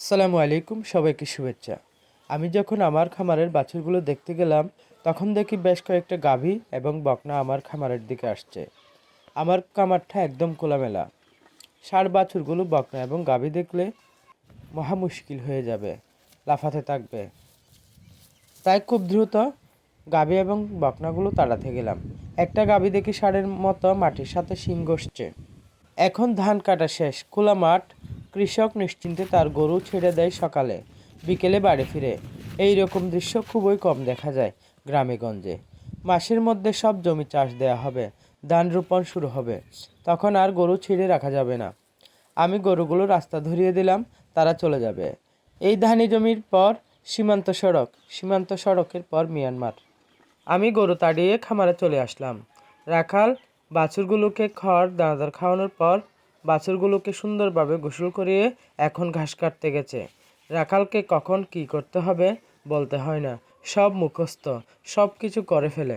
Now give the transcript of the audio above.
আসসালামু আলাইকুম, সবাইকে শুভেচ্ছা। আমি যখন আমার খামারের বাছুরগুলো দেখতে গেলাম, তখন দেখি বেশ কয়েকটা গাভী এবং বকনা আমার খামারের দিকে আসছে। আমার খামারটা একদম খোলামেলা। ষাড় বাছুরগুলো বকনা এবং গাভী দেখলে মহা মুশকিল হয়ে যাবে, লাফাতে থাকবে। তাই খুব দ্রুত গাভী এবং বকনাগুলো তাড়াতে গেলাম। একটা গাভী দেখি ষাঁড়ের মতো মাটির সাথে শিং ঘষছে। এখন ধান কাটা শেষ, খোলা মাঠ কৃষক নিশ্চিন্তে তার গরু ছেড়ে দেয় সকালে, বিকেলে বাড়ি ফিরে। এই রকম দৃশ্য খুবই কম দেখা যায় গ্রামেগঞ্জে। মাসের মধ্যে সব জমি চাষ দেয়া হবে, ধান রোপণ শুরু হবে, তখন আর গরু ছিঁড়ে রাখা যাবে না। আমি গরুগুলো রাস্তা ধরিয়ে দিলাম, তারা চলে যাবে। এই ধানি জমির পর সীমান্ত সড়ক, সীমান্ত সড়কের পর মিয়ানমার। আমি গরু তাড়িয়ে খামারে চলে আসলাম। রাখাল, বাছুরগুলোকে খড়, দানাদার খাওয়ানোর পর বাছুরগুলোকে সুন্দরভাবে গোসল করিয়ে এখন ঘাস কাটতে গেছে। রাখালকে কখন কি করতে হবে বলতে হয় না। সব মুখস্থ সব কিছু করে ফেলে।